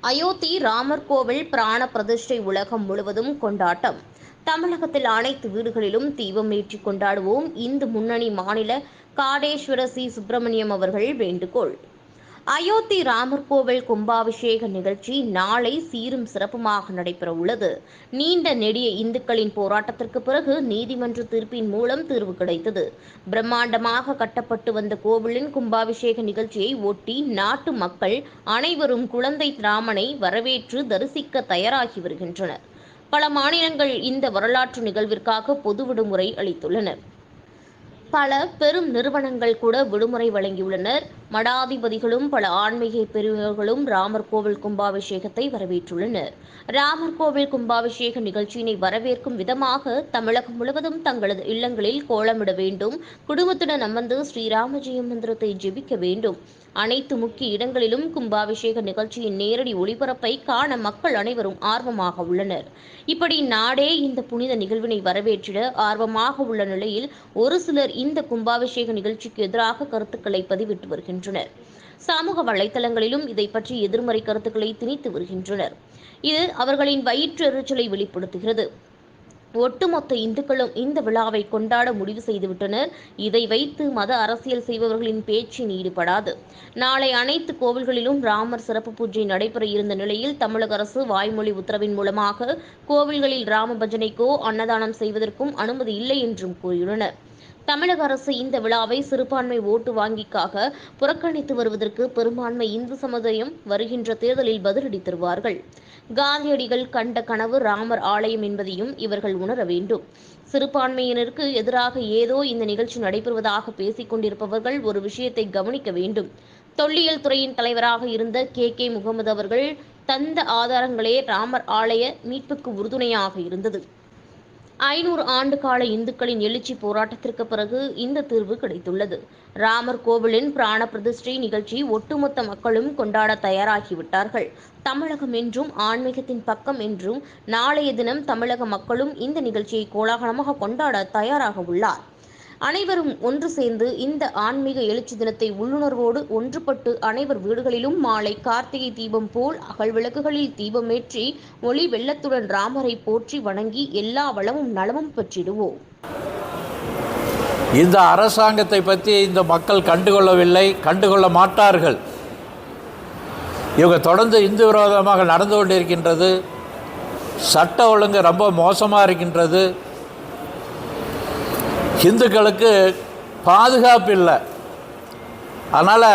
அயோத்தி ராமர் கோவில் பிராண பிரதிஷ்டை உலகம் முழுவதும் கொண்டாட்டம். தமிழகத்தில் அனைத்து வீடுகளிலும் தீபம் ஏற்றி கொண்டாடுவோம். இந்து முன்னணி மாநில காடேஸ்வர சி. சுப்பிரமணியம் அவர்கள் வேண்டுகோள். அயோத்தி ராமர் கோவில் கும்பாபிஷேக நிகழ்ச்சி நாளை சீரும் சிறப்புமாக நடைபெற உள்ளது. நீண்ட நெடிய இந்துக்களின் போராட்டத்திற்கு பிறகு நீதிமன்ற தீர்ப்பின் மூலம் தீர்வு கிடைத்தது. பிரம்மாண்டமாக கட்டப்பட்டு வந்த கோவிலின் கும்பாபிஷேக நிகழ்ச்சியை ஒட்டி நாட்டு மக்கள் அனைவரும் குழந்தை ராமனை வரவேற்று தரிசிக்க தயாராகி வருகின்றனர். பல மாநிலங்கள் இந்த வரலாற்று நிகழ்விற்காக பொது விடுமுறை அளித்துள்ளனர். பல பெரும் நிறுவனங்கள் கூட விடுமுறை வழங்கியுள்ளனர். மடாதிபதிகளும் பல ஆன்மீக பெரியவர்களும் ராமர் கோவில் கும்பாபிஷேகத்தை வரவேற்றுள்ளனர். ராமர் கோவில் கும்பாபிஷேக நிகழ்ச்சியினை வரவேற்கும் விதமாக தமிழகம் முழுவதும் தங்களது இல்லங்களில் கோலமிட வேண்டும் குடும்பத்துடன் அமர்ந்து ஸ்ரீராம மந்திரத்தை ஜெபிக்க வேண்டும். அனைத்து முக்கிய இடங்களிலும் கும்பாபிஷேக நிகழ்ச்சியின் நேரடி ஒளிபரப்பை காண மக்கள் அனைவரும் ஆர்வமாக உள்ளனர். இப்படி நாடே இந்த புனித நிகழ்வினை வரவேற்றிட ஆர்வமாக உள்ள நிலையில் ஒரு சிலர் இந்த கும்பாபிஷேக நிகழ்ச்சிக்கு எதிராக கருத்துக்களை பதிவிட்டு வருகின்றனர். சமூக வலைத்தளங்களிலும் இதை பற்றி எதிர்மறை கருத்துக்களை திணித்து வருகின்றனர். இது அவர்களின் வயிற்றெரிச்சலை வெளிப்படுத்துகிறது. ஒட்டுமொத்த இந்துக்களும் இந்த விழாவை கொண்டாட முடிவு செய்துவிட்டனர். இதை வைத்து மத அரசியல் செய்பவர்களின் பேச்சின் ஈடுபடாது. நாளை அனைத்து கோவில்களிலும் ராமர் சிறப்பு பூஜை நடைபெற இருந்த நிலையில் தமிழக அரசு வாய்மொழி உத்தரவின் மூலமாக கோவில்களில் ராம பஜனைக்கோ அன்னதானம் செய்வதற்கும் அனுமதி இல்லை என்றும் கூறியுள்ளனர். தமிழக அரசு இந்த விழாவை சிறுபான்மை ஓட்டு வாங்கிக்காக புறக்கணித்து வருவதற்கு பெரும்பான்மை இந்து சமுதாயம் வருகின்ற தேர்தலில் பதிலடி தருவார்கள் காந்தியடிகள் கண்ட கனவு ராமர் ஆலயம் என்பதையும் இவர்கள் உணர வேண்டும். சிறுபான்மையினருக்கு எதிராக ஏதோ இந்த நிகழ்ச்சி நடைபெறுவதாக பேசிக் கொண்டிருப்பவர்கள் ஒரு விஷயத்தை கவனிக்க வேண்டும். தொல்லியல் துறையின் தலைவராக இருந்த கே. கே. முகமது அவர்கள் தந்த ஆதாரங்களே ராமர் ஆலய மீட்புக்கு உறுதுணையாக இருந்தது. ஐநூறு ஆண்டு கால இந்துக்களின் எழுச்சி போராட்டத்திற்கு பிறகு இந்த தீர்வு கிடைத்துள்ளது. ராமர் கோவிலின் பிராண பிரதிஷ்டை நிகழ்ச்சி ஒட்டுமொத்த மக்களும் கொண்டாட தயாராகிவிட்டார்கள். தமிழகம் என்றும் ஆன்மீகத்தின் பக்கம் என்றும் நாளைய தினம் தமிழக மக்களும் இந்த நிகழ்ச்சியை கோலாகலமாக கொண்டாட தயாராக உள்ளார். அனைவரும் ஒன்று சேர்ந்து இந்த ஆன்மீக எழுச்சி தினத்தை உள்ளுணர்வோடு ஒன்றுபட்டு அனைவர் வீடுகளிலும் மாலை கார்த்திகை தீபம் போல் அகல் விளக்குகளில் தீபமேற்றி ஒளி வெள்ளத்துடன் ராமரை போற்றி வணங்கி எல்லா வளமும் நலமும் பெற்றிடுவோம். இந்த அரசாங்கத்தை பற்றி இந்த மக்கள் கண்டுகொள்ளவில்லை கண்டுகொள்ள மாட்டார்கள். இவங்க தொடர்ந்து இந்து விரோதமாக நடந்து கொண்டிருக்கின்றது. சட்ட ஒழுங்கு ரொம்ப மோசமாக இருக்கின்றது. இந்துக்களுக்கு பாதுகாப்பு இல்லை. அதனால்